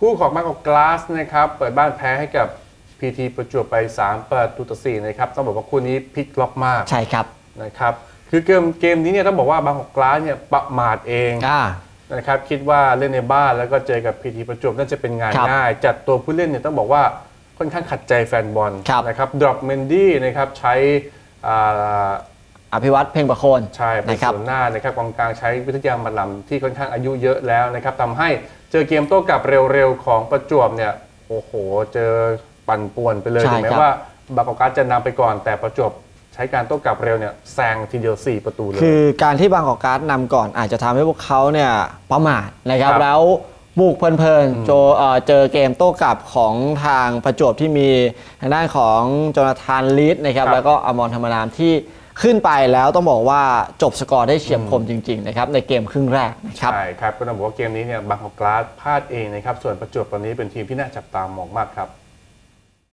คู่ของบางกอกกลาสนะครับเปิดบ้านแพ้ให้กับ PT ประจวบไป 3 ประตูต่อ4นะครับต้องบอกว่าคู่นี้พลิกล็อกมากใช่ครับนะครับคือเกมเกมนี้เนี่ยต้องบอกว่าบางกอกกลาสเนี่ยประมาทเองอ่านะครับคิดว่าเล่นในบ้านแล้วก็เจอกับ PT ประจวบน่าจะเป็นงานครับง่าย จัดตัวผู้เล่นเนี่ยต้องบอกว่าค่อนข้างขัดใจแฟนบอลครับนะครับดรอปเมนดี้นะครับใช้ อ่าอภิวัตเพ่งประโคนใช่เป็นนะครับส่วนหน้านะครับกองกลางใช้วิทยามาลำที่ค่อนข้างอายุเยอะแล้วนะครับทำให้เจอเกมโต้กลับเร็วๆของประจวบเนี่ยโอ้โหเจอปั่นป่วนไปเลยใช่ถึงแม้ครับว่าบางกอกการดจะนำไปก่อน แต่ประจวบใช้การโต้กลับเร็วเนี่ยแซงทีเดียว 4 ประตูเลยคือการที่บางกอกการ์ดนำก่อนอาจจะทำให้พวกเขาเนี่ยประมาทนะครับครับแล้วบุกเพลินๆโจเอ่อเจอเกมโต้กลับของทางประจวบที่มีทางด้านของโจนาธานลีดนะครับครับแล้วก็อมรธรรมนามที่ ขึ้นไปแล้วต้องบอกว่าจบสกอร์ได้เฉียบคมจริงๆนะครับในเกมครึ่งแรกนะครับใช่ครับก็ต้องบอกว่าเกมนี้เนี่ยบางกอกกลาสพลาดเองนะครับส่วนประจวบตอนนี้เป็นทีมที่น่าจับตามองมากครับ